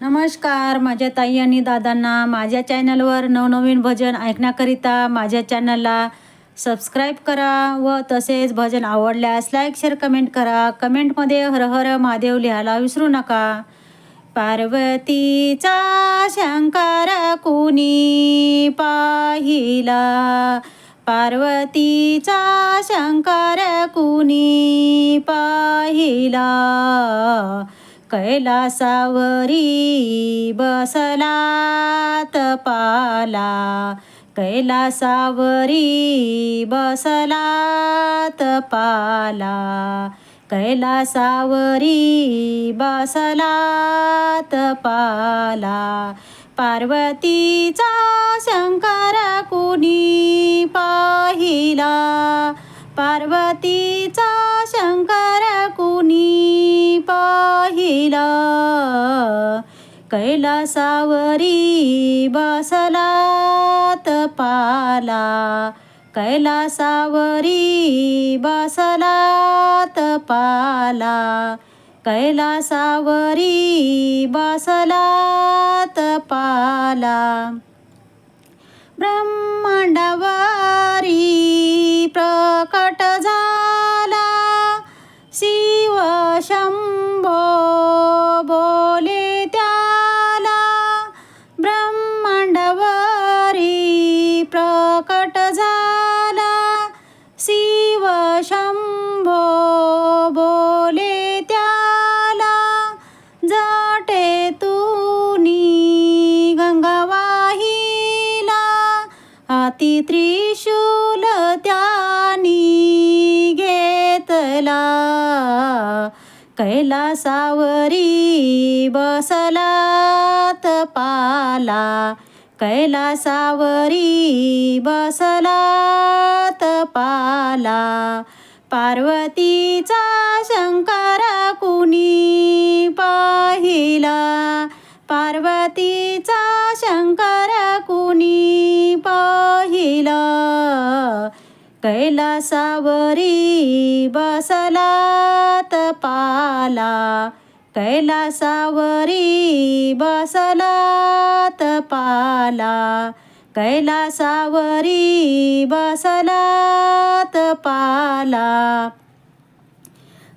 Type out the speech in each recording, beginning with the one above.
नमस्कार माझ्या ताई आणि दादांना माझ्या चॅनलवर नवनवीन भजन ऐकण्याकरिता माझ्या चॅनलला सबस्क्राईब करा व तसेच भजन आवडल्यास लाईक शेअर कमेंट करा. कमेंटमध्ये हर हर महादेव लिहायला विसरू नका. पार्वतीचा शंकर कुणी पाहिला? पार्वतीचा शंकर कुणी पाहिला? कैलासावरी बसला तपाला कैलासावरी बसला तपाला कैलासावरी बसला तपाला पार्वतीचा शंकर कुणी पाहिला? पार्वतीचा शंकर कुणी पाहिला? कैलासावरी बसला तपाला कैलासावरी बसला तपाला कैलासावरी बसला शंभो बोले त्याला जाटे तुनी गंगा अति त्रिशूल त्यानी घेतला. कैलासावरी बसला तपाला कैलासावरी बसला तपाला पार्वतीचा शंकर कुणी पाहिला? पार्वतीचा शंकर कुणी पाहिला? कैलासावरी बसला तपाला कैलासावरी बसला पाला कैलासावरी बसला पाला.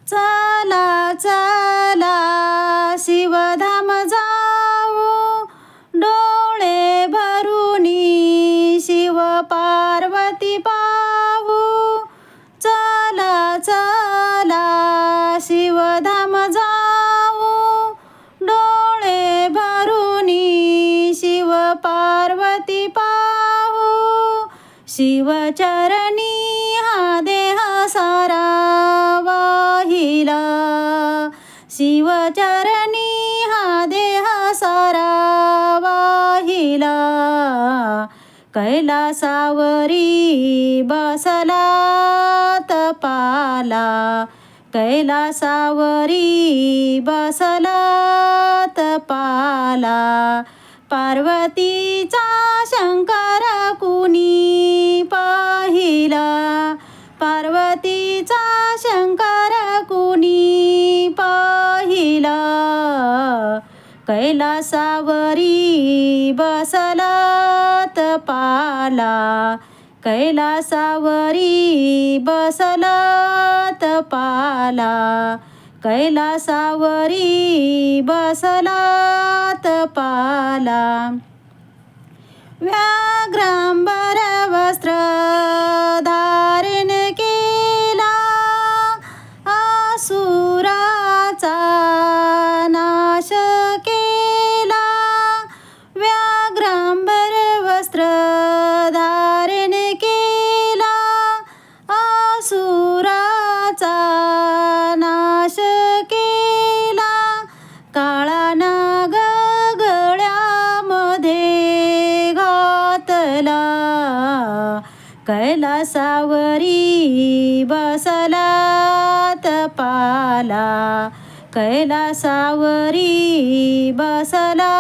चला चला शिवधा शिवचरणी हा देह सारा वाहिला शिवचरणी हा देह सारा वाहिला कैलासावरी बसला तपाला. कैलासावरी बसला तपाला. पार्वतीचा शंकर कैलासावरी बसलात पाला. कैलासावरी बसलात पाला. कैलासावरी बसलात पाला. व्याघ्रांबर कैलासावरी बसला तपाला कैलासावरी बसला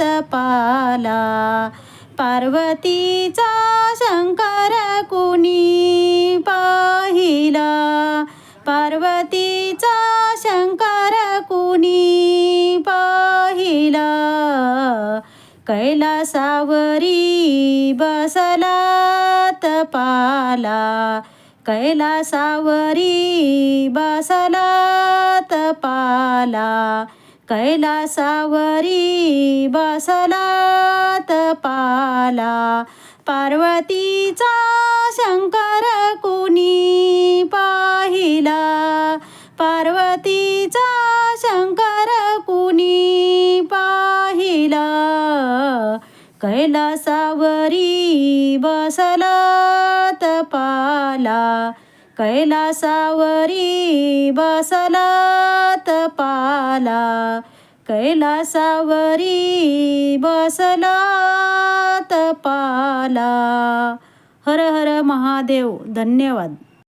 तपाला पार्वतीचा शंकर कुणी पाहिला? पार्वतीचा शंकर कुणी पाहिला? कैलासावरी बसला आला कैलासावरी बसला तपाला कैलासावरी बसला तपाला पार्वतीचा शंकर कुणी पाहिला? पार्वतीचा शंकर कुणी पाहिला? कैलासावरी बसला पाला कैलासावरी बसला तपाला कैलासावरी बसला तपाला हर हर महादेव धन्यवाद.